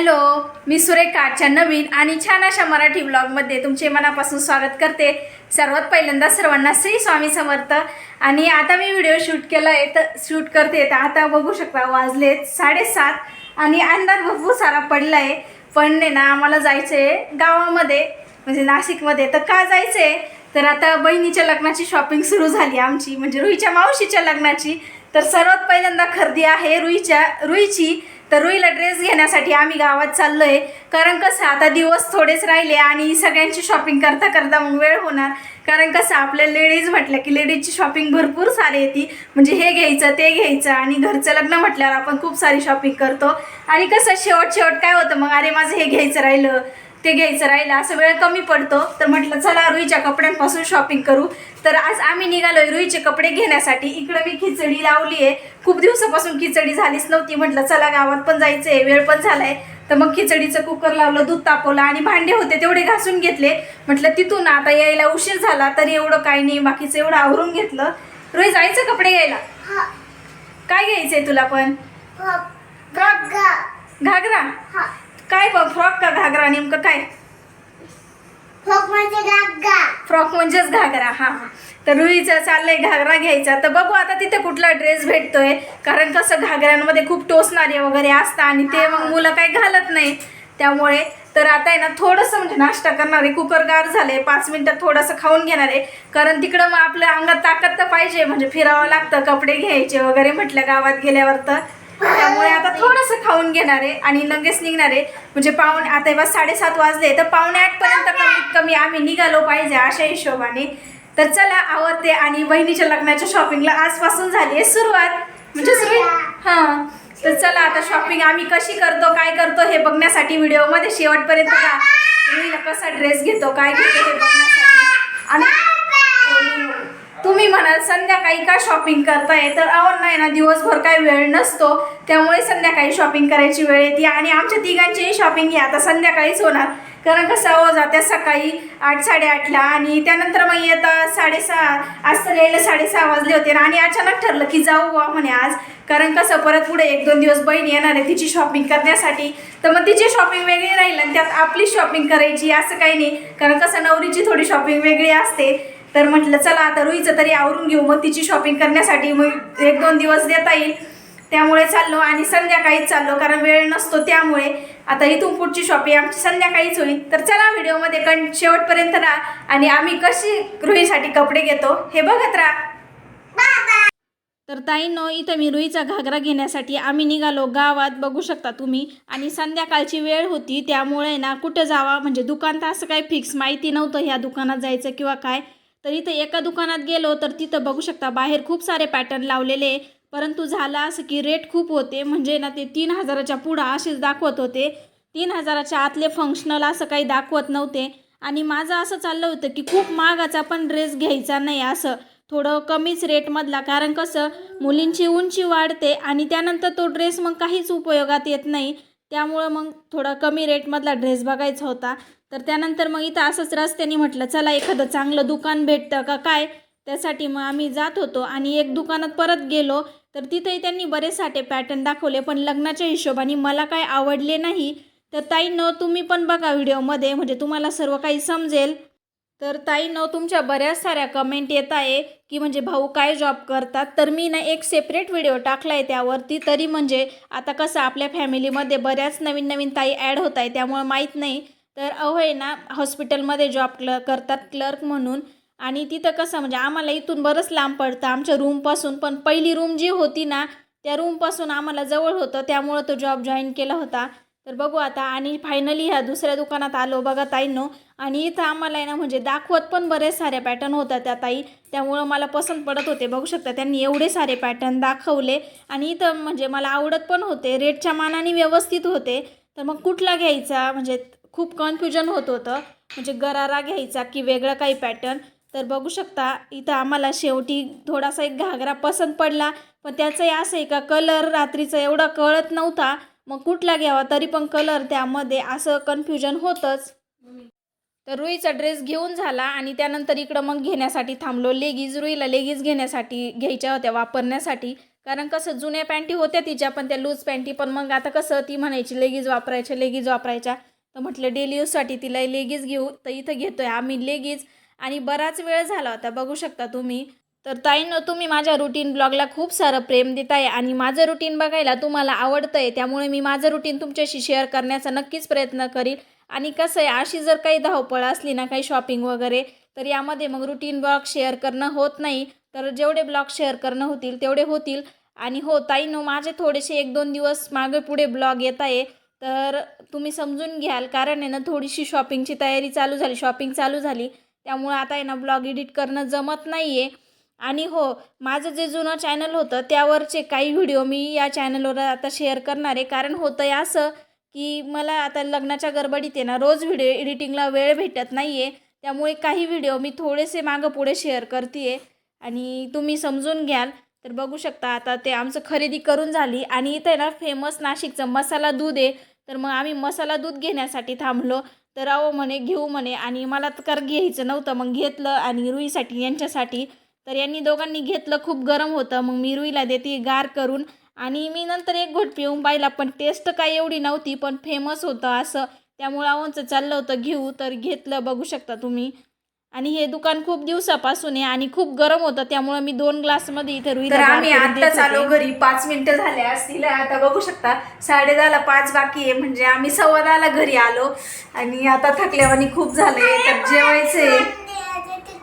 Hello मी सुरेखाच्या नवीन आणि छान अशा मराठी ब्लॉगमध्ये तुमचे मनापासून स्वागत करते. सर्वात पहिल्यांदा सर्वांना श्री स्वामी समर्थ. आणि आता मी व्हिडिओ शूट केला आहे तर शूट करते तर आता बघू शकता वाजलेत साडेसात आणि अंधार भरपूर सारा पडला आहे पण नाही ना आम्हाला जायचं आहे गावामध्ये म्हणजे नाशिकमध्ये. तर का जायचं आहे तर आता बहिणीच्या लग्नाची शॉपिंग सुरू झाली आमची म्हणजे रुईच्या मावशीच्या लग्नाची. तर सर्वात पहिल्यांदा खरेदी आहे रुईच्या रुईची. तर रुईला ड्रेस घेण्यासाठी आम्ही गावात चाललो आहे कारण कसं आता दिवस थोडेच राहिले आणि सगळ्यांची शॉपिंग करता करता मग वेळ होणार. कारण कसं आपल्या लेडीज म्हटलं की लेडीजची शॉपिंग भरपूर सारी येते. म्हणजे हे घ्यायचं ते घ्यायचं आणि घरचं लग्न म्हटल्यावर आपण खूप सारी शॉपिंग करतो. आणि कसं शेवट शेवट काय होतं मग? अरे माझं हे घ्यायचं राहिलं. ते घ्यायचं राहिलं. असं वेळ कमी पडतो. तर म्हटलं चला रुईच्या कपड्यांपासून शॉपिंग करू. तर आज आम्ही निघालोय रुईचे कपडे घेण्यासाठी. इकडं मी खिचडी लावली आहे खूप दिवसापासून खिचडी झालीच नव्हती. म्हटलं चला गावात पण जायचं आहे वेळ पण झालाय. तर मग खिचडीचं कुकर लावलं दूध तापवलं आणि भांडे होते तेवढे घासून घेतले. म्हटलं तिथून आता यायला उशीर झाला. तरी एवढं काही नाही. बाकीचं एवढं आवरून घेतलं. रोई जायचं कपडे घ्यायला? काय घ्यायचंय तुला पण? घागरा. काय बघ फ्रॉक का घागरा? नेमकं काय? फ्रॉक म्हणजेच घागरा हा तर रुईचा चाललंय घागरा घ्यायचा. तर बघू आता तिथे कुठला ड्रेस भेटतोय. कारण कसं घागऱ्यांमध्ये खूप टोचणारे वगैरे असतात आणि ते मग मुलं काही घालत नाही. त्यामुळे तर आता आहे ना थोडंसं म्हणजे नाश्ता करणार आहे कुकर गार झाले पाच मिनिटात थोडंसं खाऊन घेणार. आहे कारण तिकडं मग आपल्या अंगात ताकद तर पाहिजे म्हणजे फिरावं लागतं कपडे घ्यायचे वगैरे म्हटलं गावात गेल्यावर तर. त्यामुळे आता थोडंसं खाऊन घेणार आहे आणि लगेच निघणार आहे. म्हणजे पाहुणे आता बस साडेसात वाजले तर पावणे आठपर्यंत कमीत कमी आम्ही निघालो पाहिजे अशा हिशोबाने. तर चला आवडते आणि बहिणीच्या लग्नाच्या शॉपिंगला आजपासून झाली आहे सुरुवात. म्हणजे सुरू हां. तर चला आता शॉपिंग आम्ही कशी करतो काय करतो हे बघण्यासाठी व्हिडिओमध्ये शेवटपर्यंत का मुलीला कसा ड्रेस घेतो काय घेतो हे बघण्यासाठी. आणि तुम्ही म्हणाल संध्याकाळी का शॉपिंग करताय? तर अहो नाही ना दिवसभर काय वेळ नसतो. त्यामुळे संध्याकाळी शॉपिंग करायची वेळ येते. आणि आमच्या तिघांचीही शॉपिंग ही आता संध्याकाळीच होणार. कारण कसं अहो जात्या सकाळी आठ साडेआठला आणि त्यानंतर मग येता साडेसहा आज तर यायला साडेसहा वाजले होते. आणि अचानक ठरलं की जाऊ वा म्हणे आज. कारण कसं परत पुढे एक दोन दिवस बहीण येणार आहे तिची शॉपिंग करण्यासाठी. तर मग तिची शॉपिंग वेगळी राहील आणि त्यात आपली शॉपिंग करायची असं काही नाही. कारण कसं नवरीची थोडी शॉपिंग वेगळी असते. तर म्हटलं चला आता रुईचं तरी आवरून घेऊ. मग तिची शॉपिंग करण्यासाठी मग एक दोन दिवस देता येईल. त्यामुळे चाललो आणि संध्याकाळीच चाललो कारण वेळ नसतो त्यामुळे. आता इथून पुढची शॉपिंग आमची संध्याकाळीच होईल. तर चला व्हिडिओमध्ये कण शेवटपर्यंत राहा आणि आम्ही कशी रुईसाठी कपडे घेतो हे बघत राहा. तर ताईंनो इथं मी रुईचा घागरा घेण्यासाठी आम्ही निघालो. गावात बघू शकता तुम्ही. आणि संध्याकाळची वेळ होती त्यामुळे ना कुठं जावा म्हणजे दुकान तर असं काही फिक्स माहिती नव्हतं ह्या दुकानात जायचं किंवा काय. तर इथं एका दुकानात गेलो तर तिथं बघू शकता बाहेर खूप सारे पॅटर्न लावलेले परंतु झालं असं की रेट खूप होते. म्हणजे ना ते तीन हजाराच्या पुढं असेच दाखवत होते. तीन हजाराच्या आतले फंक्शनल असं काही दाखवत नव्हते. आणि माझं असं चाललं होतं की खूप महागाचा पण ड्रेस घ्यायचा नाही असं. थोडं कमीच रेटमधला कारण कसं? मुलींची उंची वाढते आणि त्यानंतर तो ड्रेस मग काहीच उपयोगात येत नाही. त्यामुळं मग थोडा कमी रेटमधला ड्रेस बघायचा होता. तर त्यानंतर मग इथं असंच रस्त्याने म्हटलं चला एखादं चांगलं दुकान भेटतं का काय? त्यासाठी मग आम्ही जात होतो आणि एक दुकानात परत गेलो. तर तिथेही त्यांनी बरेच साठे पॅटर्न दाखवले पण लग्नाच्या हिशोबाने मला काय आवडले नाही. तर ताईंनो तुम्ही पण बघा व्हिडिओमध्ये म्हणजे तुम्हाला सर्व काही समजेल. तर ताईंनो तुमच्या बऱ्याच साऱ्या कमेंट येत आहे की म्हणजे भाऊ काय जॉब करतात? तर मी ना एक सेपरेट व्हिडिओ टाकला आहे त्यावरती. तरी म्हणजे आता कसं आपल्या फॅमिलीमध्ये बऱ्याच नवीन नवीन ताई ॲड होत आहे त्यामुळं माहीत नाही. तर अहोय ना हॉस्पिटलमध्ये जॉब क्ल करतात क्लर्क म्हणून. आणि तिथं कसं म्हणजे आम्हाला इथून बरंच लांब पडतं. आमच्या रूमपासून पण पहिली रूम जी होती ना त्या रूमपासून आम्हाला जवळ होतं. त्यामुळं तो जॉब जॉईन केला होता. तर बघू आता. आणि फायनली ह्या दुसऱ्या दुकानात आलो बघा ताईंनो. आणि इथं आम्हाला आहे ना म्हणजे दाखवत पण बरेच सारे पॅटर्न होत्या त्या ताई. त्यामुळं मला पसंत पडत होते बघू शकता. त्यांनी एवढे सारे पॅटर्न दाखवले. आणि इथं म्हणजे मला आवडत पण होते. रेटच्या मानाने व्यवस्थित होते. तर मग कुठला घ्यायचा? म्हणजे खूप कन्फ्युजन होत होतं. म्हणजे गरारा घ्यायचा की वेगळं काही पॅटर्न तर बघू शकता इथं आम्हाला शेवटी थोडासा एक घागरा पसंत पडला. पण त्याचंही असं आहे का कलर रात्रीचं एवढा कळत नव्हता. मग कुठला घ्यावा? तरी पण कलर त्यामध्ये असं कन्फ्युजन होतंच. तर रुईचा ड्रेस घेऊन झाला आणि त्यानंतर इकडं मग घेण्यासाठी थांबलो. लेगीज रुईला लेगीज घेण्यासाठी घ्यायच्या होत्या वापरण्यासाठी. कारण कसं जुन्या पॅन्टी होत्या तिच्या पण त्या लूज पॅन्टी पण मग आता कसं ती म्हणायची लेगीज वापरायच्या लेगीज वापरायच्या. तर म्हटलं डेली यूजसाठी तिला लेगीज घेऊ तर इथं घेतो आहे आम्ही लेगीज आणि बराच वेळ झाला होता बघू शकता तुम्ही. तर ताईनं तुम्ही माझ्या रुटीन ब्लॉगला खूप सारं प्रेम देताय आणि माझं रुटीन बघायला तुम्हाला आवडतं आहे त्यामुळे मी माझं रुटीन तुमच्याशी शेअर करण्याचा नक्कीच प्रयत्न करील आणि कसं आहे अशी जर काही धावपळ असली ना काही शॉपिंग वगैरे तर यामध्ये मग रुटीन ब्लॉग शेअर करणं होत नाही. तर जेवढे ब्लॉग शेअर करणं होतील तेवढे होतील. आणि हो ताईनं माझे थोडेसे एक दोन दिवस मागे पुढे ब्लॉग येत आहे. तर तुम्ही समजून घ्याल कारण आहे ना थोडीशी शॉपिंगची तयारी चालू झाली शॉपिंग चालू झाली. त्यामुळं आता आहे ना ब्लॉग एडिट करणं जमत नाही आहे आणि हो माझं जे जुनं चॅनल होतं त्यावरचे काही व्हिडिओ मी या चॅनलवर आता शेअर करणार आहे. कारण होतं आहे असं की मला आता लग्नाच्या गडबडीत आहे ना रोज व्हिडिओ एडिटिंगला वेळ भेटत नाही आहे त्यामुळे काही व्हिडिओ मी थोडेसे मागं पुढे शेअर करते आहे आणि तुम्ही समजून घ्याल. तर बघू शकता आता ते आमचं खरेदी करून झाली. आणि इथं आहे ना फेमस नाशिकचं मसाला दूध आहे. तर मग आम्ही मसाला दूध घेण्यासाठी थांबलो. तर अहो म्हणे घेऊ म्हणे. आणि मला तर घ्यायचं नव्हतं. मग घेतलं आणि रुईसाठी यांच्यासाठी. तर यांनी दोघांनी घेतलं. खूप गरम होतं. मग मी रुईला देते गार करून. आणि मी नंतर एक घोट पिऊन पाहिला पण टेस्ट काय एवढी नव्हती पण फेमस होतं असं. त्यामुळं आवांचं चाललं होतं घेऊ तर घेतलं बघू शकता तुम्ही. आणि हे दुकान खूप दिवसापासून आहे आणि खूप गरम होतं त्यामुळे मी दोन ग्लासमध्ये इथे रुई तर आम्ही आत्ताच आलो घरी पाच मिनिटं झाले असतील आता बघू शकता. साडे दहाला पाच बाकी आहे म्हणजे आम्ही सव्वा दहाला घरी आलो. आणि आता थकल्यावानी खूप झालंय तर जेवायचंय.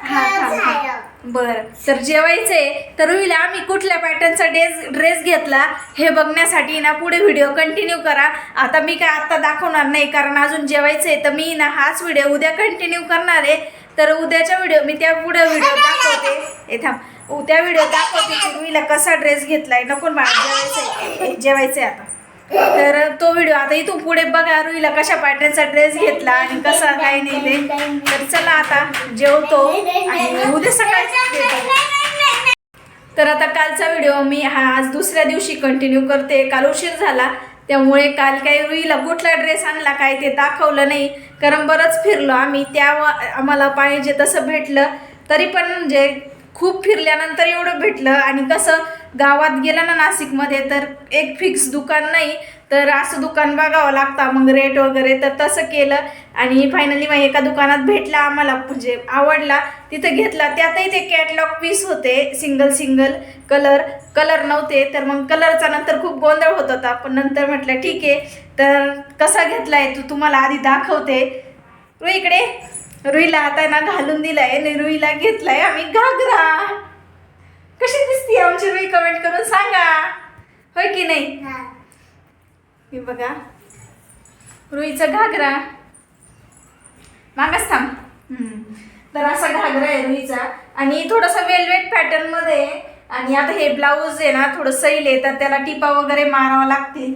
हा. बरं. तर जेवायचे तर रुईला आम्ही कुठल्या पॅटर्नचा ड्रेस ड्रेस घेतला हे बघण्यासाठी ना पुढे व्हिडिओ कंटिन्यू करा. आता मी काय आत्ता दाखवणार नाही कारण अजून जेवायचंय. तर मी ना हाच व्हिडिओ उद्या कंटिन्यू करणार आहे. तर उद्याच्या व्हिडिओ मी त्या पुढे व्हिडिओ दाखवते. हे थांब. उद्या व्हिडिओ दाखवते की कसा ड्रेस घेतलाय. नको मला जेवायचं आहे आता. तर तो व्हिडिओ आता इथून पुढे बघा रुईला कशा पॅटर्नचा ड्रेस घेतला आणि कसा काय नाही ते तर चला आता जेवतो आणि उद्या सकाळी तर आता कालचा व्हिडिओ मी हा आज दुसऱ्या दिवशी कंटिन्यू करते. काल उशीर झाला त्यामुळे काल काही रुईला कुठला ड्रेस आणला काय ते दाखवलं नाही. कारण बरंच फिरलो आम्ही त्या आम्हाला पाहिजे तसं भेटलं. तरी पण म्हणजे खूप फिरल्यानंतर एवढं भेटलं आणि कसं गावात गेलं ना नाशिकमध्ये तर एक फिक्स दुकान नाही तर असं दुकान बघावं लागतं. मग रेट वगैरे तर तसं केलं आणि फायनली मग एका दुकानात भेटला आम्हाला म्हणजे आवडला. तिथं घेतला. त्यातही ते कॅटलॉग पीस होते सिंगल सिंगल कलर कलर नव्हते तर मग कलरचा नंतर खूप गोंधळ होत होता. पण नंतर म्हटलं ठीक आहे. तर कसा घेतलाय तू? तुम्हाला आधी दाखवते. रु इकडे. रुईला आता ना घालून दिलाय. आणि रुईला घेतलाय आम्ही घागरा. कशी आमची रुई कमेंट करून सांगा. होय की नाही? हे. बघा. रुईचा घागरा. मागास थांब. तर असा घागरा आहे रुईचा. आणि थोडासा वेलवेट पॅटर्नमध्ये. आणि आता हे ब्लाऊज आहे ना थोडं सैल आहे तर त्याला टिपा वगैरे मारावा लागतील.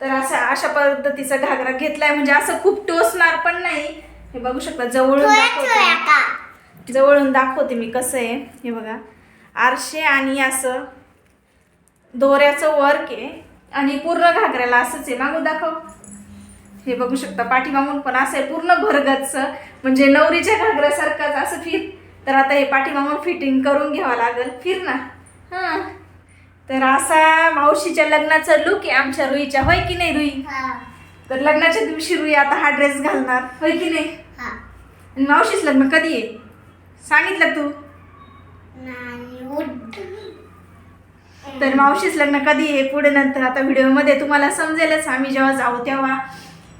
तर असा अशा पद्धतीचा घागरा घेतलाय. म्हणजे असं खूप टोचणार पण नाही. हे बघू शकता जवळून दाखवते. जवळून दाखवते मी कसं आहे. हे बघा. आरशे आणि असं दोऱ्याचं वर्क आहे आणि पूर्ण घागऱ्याला असंच आहे. मागून दाखव. हे बघू शकता पाठीमागून पण असं आहे. पूर्ण भरगतचं म्हणजे नवरीच्या घागऱ्यासारखंच असं फिर. तर आता हे पाठीमागून फिटिंग करून घ्यावं लागेल. फिर ना. हां. तर असा मावशीच्या लग्नाचा लुक आहे आमच्या रुईच्या. होय की नाही रुई? तर लग्नाच्या दिवशी रुई आता हा ड्रेस घालणार. होय की नाही? आणि मावशीच लग्न कधी आहे? सांगितलं तू? तर मावशीच लग्न कधी आहे? पुढे नंतर. आता व्हिडिओमध्ये तुम्हाला समजेलच आम्ही जेव्हा जाऊ तेव्हा.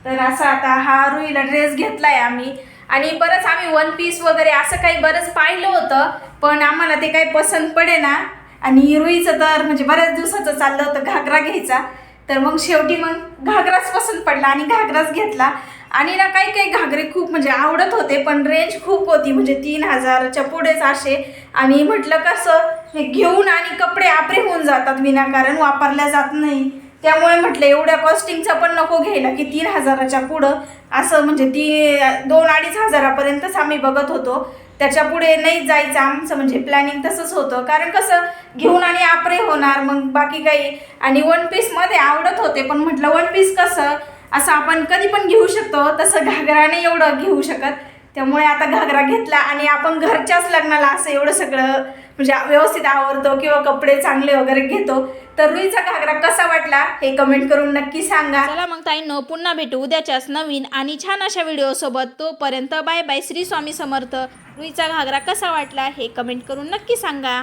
तर असा आता हा रुईला ड्रेस घेतलाय आम्ही. आणि बरंच आम्ही वन पीस वगैरे असं काही बरंच पाहिलं होतं पण आम्हाला ते काही पसंत पडे ना आणि रुईचं तर म्हणजे बऱ्याच दिवसाचं चाललं होतं घागरा घ्यायचा. तर मग शेवटी मग घागराच पसंत पडला आणि घागराच घेतला. आणि ना काही काही घागरे खूप म्हणजे आवडत होते पण रेंज खूप होती. म्हणजे तीन हजारच्या पुढेच असे. आणि म्हटलं कसं हे घेऊन आणि कपडे आपरे होऊन जातात विनाकारण वापरल्या जात नाही. त्यामुळे म्हटलं एवढ्या कॉस्टिंगचा पण नको घ्यायला की तीन हजाराच्या पुढं. असं म्हणजे ती दोन अडीच हजारापर्यंतच आम्ही बघत होतो. त्याच्या पुढे नाही जायचं आमचं म्हणजे प्लॅनिंग तसंच होतं. कारण कसं घेऊन आणि आपरे होणार मग बाकी काही. आणि वन पीसमध्ये आवडत होते पण म्हटलं वन पीस कसं असं आपण कधी पण घेऊ शकतो तसं घागराने एवढं घेऊ शकत. त्यामुळे आता घागरा घेतला आणि आपण घरच्याच लग्नाला असं एवढं सगळं म्हणजे व्यवस्थित आवडतो किंवा कपडे चांगले वगैरे घेतो. तर रुईचा घागरा कसा वाटला हे कमेंट करून नक्की सांगा. चला मग ताईंनो पुन्हा भेटू उद्याच्याच नवीन आणि छान अशा व्हिडिओ सोबत तोपर्यंत बाय बाय श्री स्वामी समर्थ. रुईचा घागरा कसा वाटला हे कमेंट करून नक्की सांगा.